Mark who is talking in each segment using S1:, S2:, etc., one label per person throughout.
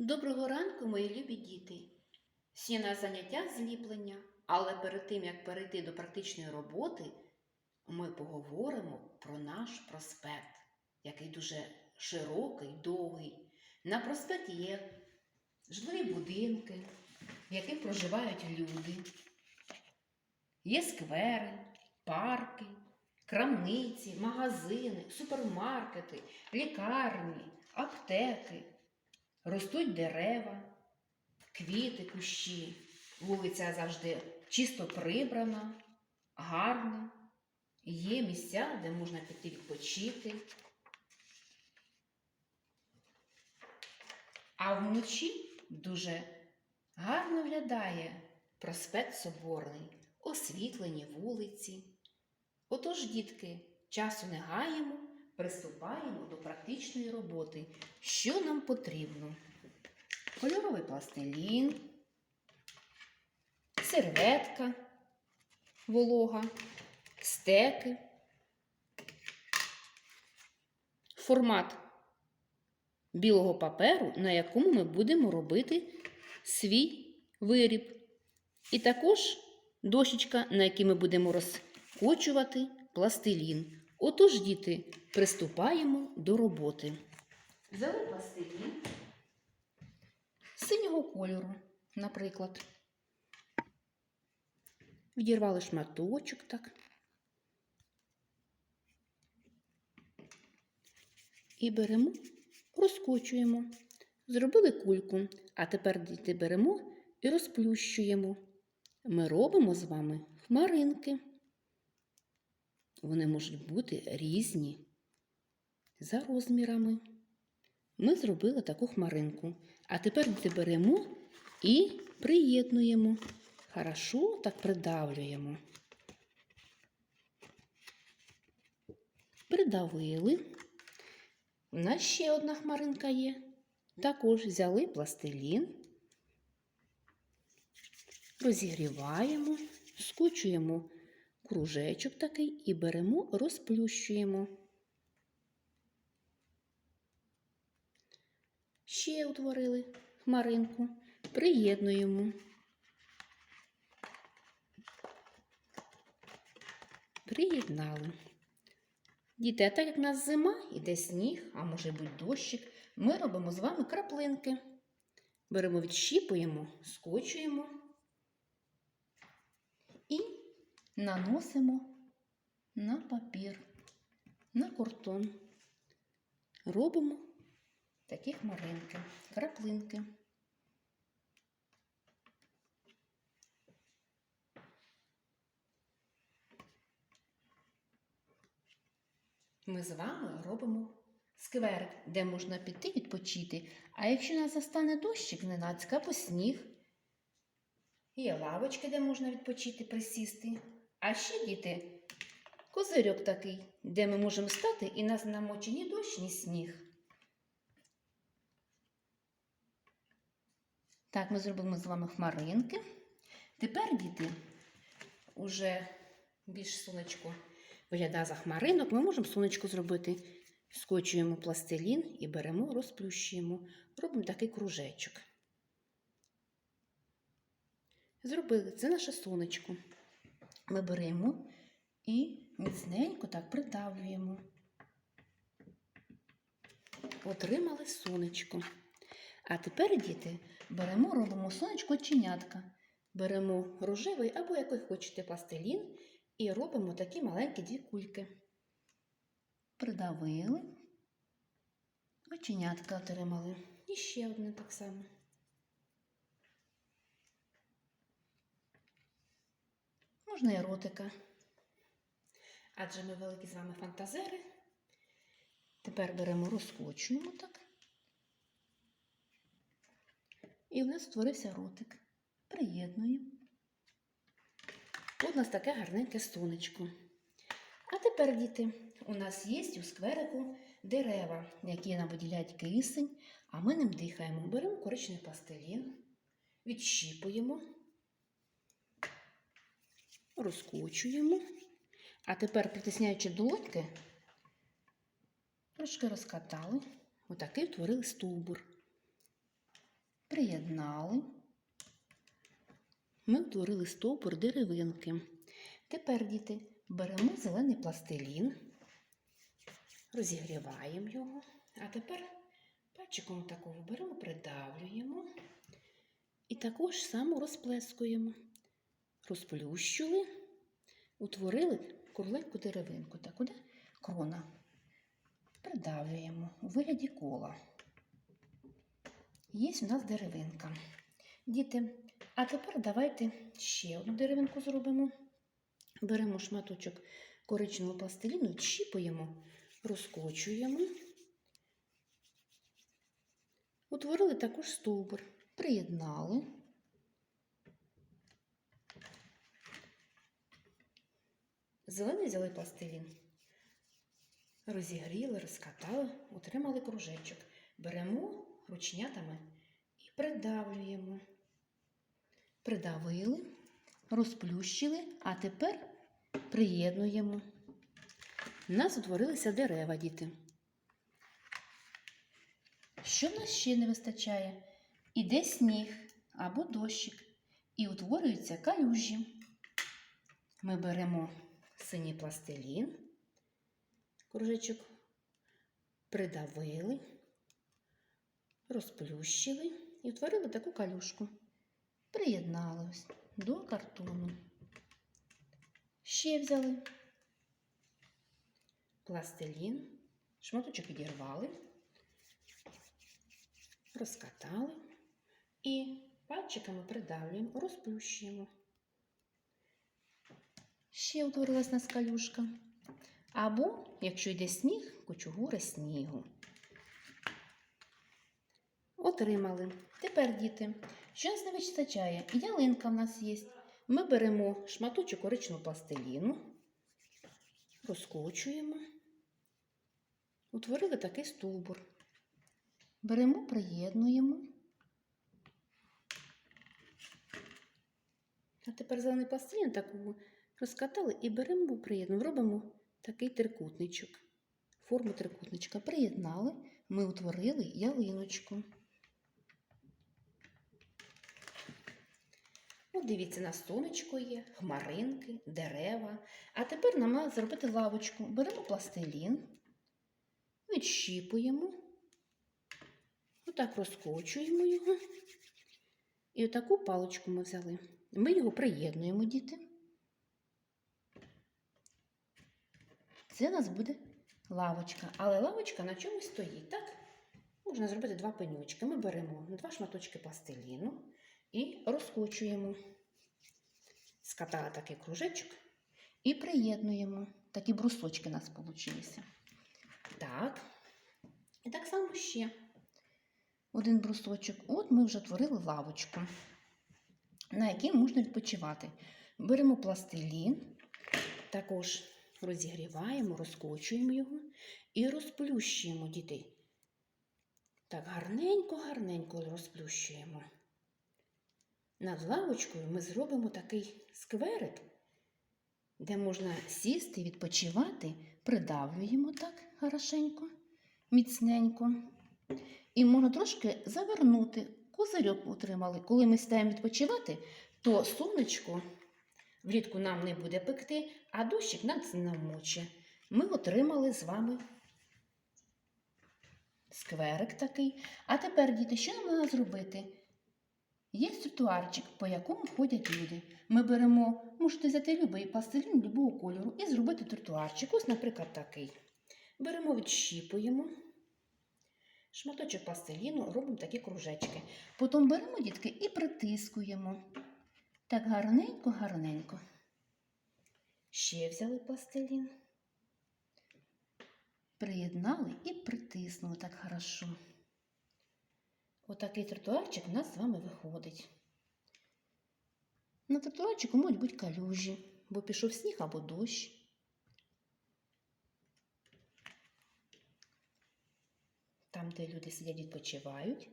S1: Доброго ранку, мої любі діти! Сьогодні заняття зліплення, але перед тим, як перейти до практичної роботи, ми поговоримо про наш проспект, який дуже широкий, довгий. На проспекті є житлові будинки, в яких проживають люди. Є сквери, парки, крамниці, магазини, супермаркети, лікарні, аптеки. Ростуть дерева, квіти, кущі. Вулиця завжди чисто прибрана, гарна. Є місця, де можна піти відпочити. А вночі дуже гарно виглядає проспект Соборний, освітлені вулиці. Отож, дітки, часу не гаємо, приступаємо до практичної роботи. Що нам потрібно? Кольоровий пластилін, серветка волога, стеки, формат білого паперу, на якому ми будемо робити свій виріб. І також дощечка, на якій ми будемо розкочувати пластилін. Отож, діти, приступаємо до роботи. Взяли пластилін синього кольору, наприклад. Відірвали шматочок так. І беремо, розкочуємо. Зробили кульку, а тепер діти беремо і розплющуємо. Ми робимо з вами хмаринки. Вони можуть бути різні за розмірами. Ми зробили таку хмаринку. А тепер беремо і приєднуємо. Хорошо так придавлюємо. Придавили. У нас ще одна хмаринка є. Також взяли пластилін, розігріваємо, скочуємо кружечок такий і беремо, розплющуємо. Ще утворили хмаринку, приєднуємо. Приєднали. Діти, а так як в нас зима, іде сніг, а може бути дощик, ми робимо з вами краплинки. Беремо, відщіпуємо, скочуємо і наносимо на папір, на картон. Робимо такі хмаринки, краплинки. Ми з вами робимо скверик, де можна піти відпочити. А якщо нас застане дощик зненацька або сніг, є лавочки, де можна відпочити, присісти. А ще, діти, козирьок такий, де ми можемо стати і нас намочить ні дощ, ні сніг. Так, ми зробимо з вами хмаринки. Тепер, діти, уже більш сонечко виглядає за хмаринок, ми можемо сонечко зробити. Скочуємо пластилін і беремо, розплющуємо, робимо такий кружечок. Зробили це наше сонечко. Ми беремо і міцненько так придавлюємо. Отримали сонечко. А тепер, діти, беремо, робимо сонечко чинятка. Беремо рожевий або який хочете пластилін і робимо такі маленькі дві кульки. Придавили, оченятка отримали. І ще одне так само. Можна і ротика. Адже ми великі з вами фантазери. Тепер беремо, розкочуємо так. І в нас створився ротик. Приєднуємо. Тут у нас таке гарненьке сонечко. А тепер, діти, у нас є у скверику дерева, які нам виділяють кисень, а ми ним дихаємо. Беремо коричневий пластилін, відщіпуємо, розкочуємо. А тепер, притисняючи долоньки, трошки розкатали, отакий утворили стовбур. приєднали. Ми утворили стовбур деревинки. Тепер, діти, беремо зелений пластилін, розігріваємо його, а тепер пальчиком такого беремо, придавлюємо і також само розплескуємо. Розплющили, утворили кругленьку деревинку. Так, куди крона. Придавлюємо у вигляді кола. Є у нас деревинка. Діти, а тепер давайте ще одну деревинку зробимо. Беремо шматочок коричневого пластиліну, чіпуємо, розкочуємо. Утворили також стовбур, приєднали. Зелений взяли пластилін, розігріли, розкатали, отримали кружечок. Беремо ручнятами і придавлюємо. Придавили, розплющили, а тепер приєднуємо. У нас утворилися дерева, діти. Що в нас ще не вистачає? Іде сніг або дощик, і утворюються калюжі. Ми беремо синій пластилін, кружечок придавили, розплющили і утворили таку калюшку. Приєднали до картону. Ще взяли пластилін, шматочок відірвали, розкатали і пальчиками придавлюємо, розплющуємо. Ще утворилась у нас калюшка. Або, якщо йде сніг, кучугура снігу. Отримали. Тепер, діти, що нас не вистачає? Ялинка в нас є. Ми беремо шматочок коричневого пластиліну, розкочуємо, утворили такий стовбур. Беремо, приєднуємо. А тепер зелений пластилін таку розкатали і беремо приєднуємо, робимо такий трикутничок. Форму трикутничка приєднали, ми утворили ялиночку. От дивіться, на сонечко є, хмаринки, дерева. А тепер нам треба зробити лавочку. Беремо пластилін, відщіпуємо, отак розкочуємо його. І отаку паличку ми взяли. Ми його приєднуємо, діти. Це у нас буде лавочка. Але лавочка на чомусь стоїть, так? Можна зробити два пенючки. Ми беремо два шматочки пластиліну і розкочуємо. Скатали такий кружечок і приєднуємо. Такі брусочки у нас вийшли. Так. І так само ще один брусочок. От ми вже творили лавочку, на якій можна відпочивати. Беремо пластилін, також розігріваємо, розкочуємо його і розплющуємо дітей. Так, гарненько-гарненько розплющуємо. Над лавочкою ми зробимо такий скверик, де можна сісти, відпочивати, придавлюємо так хорошенько, міцненько. І можна трошки завернути. Козирьок отримали. Коли ми стаємо відпочивати, то сонечко влітку нам не буде пекти, а дощик нас намоче. Ми отримали з вами скверик такий. А тепер, діти, що нам треба зробити? Є тротуарчик, по якому ходять люди. Ми беремо, можете взяти будь-який пластилін будь-якого кольору і зробити тротуарчик. Ось, наприклад, такий. Беремо, відщіпуємо. Шматочок пластиліну, робимо такі кружечки. Потім беремо, дітки, і притискуємо. Так гарненько, гарненько. Ще взяли пластилін. Приєднали і притиснули так хорошо. Отакий тротуарчик у нас з вами виходить. На тротуарчику можуть бути калюжі, бо пішов сніг або дощ. Там, де люди сидять, відпочивають,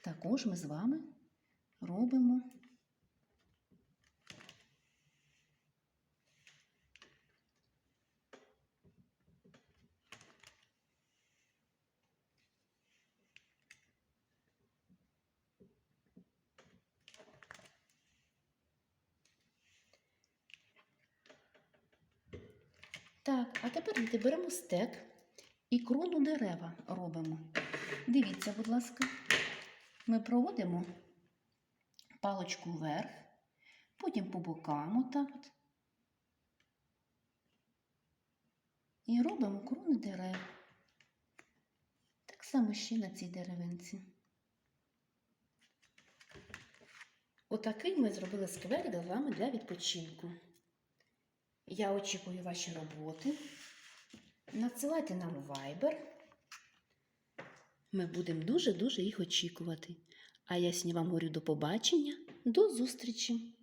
S1: також ми з вами робимо Так, а тепер діти, беремо стек і крону дерева робимо. Дивіться, будь ласка, ми проводимо паличку вверх, потім по бокам отак от. І робимо крони дерев. Так само ще на цій деревинці. Отакий ми зробили скверик з вами для відпочинку. Я очікую ваші роботи. Надсилайте нам вайбер. Ми будемо дуже-дуже їх очікувати. А я сьогодні вам говорю до побачення, до зустрічі!